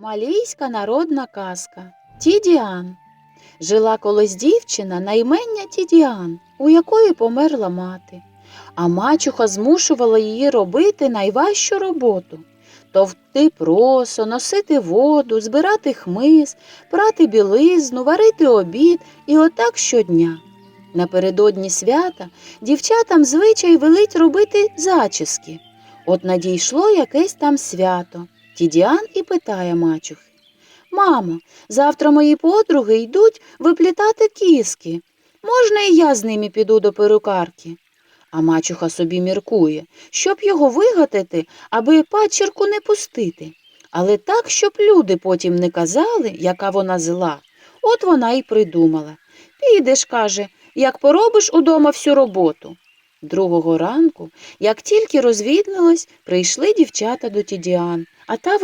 Малійська народна казка Тідіан. Жила колись дівчина на імення Тідіан, у якої померла мати, а мачуха змушувала її робити найважчу роботу товкти просо, носити воду, збирати хмиз, прати білизну, варити обід і отак щодня. Напередодні свята дівчатам звичай велить робити зачіски. От надійшло якесь там свято. Тідіан і питає мачухи. Мамо, завтра мої подруги йдуть виплітати кіски. Можна і я з ними піду до перукарки? А мачуха собі міркує, щоб його вигатити, аби пачерку не пустити. Але так, щоб люди потім не казали, яка вона зла. От вона й придумала. Підеш, каже, як поробиш удома всю роботу. Другого ранку, як тільки розвіднилось, прийшли дівчата до Тідіан, а та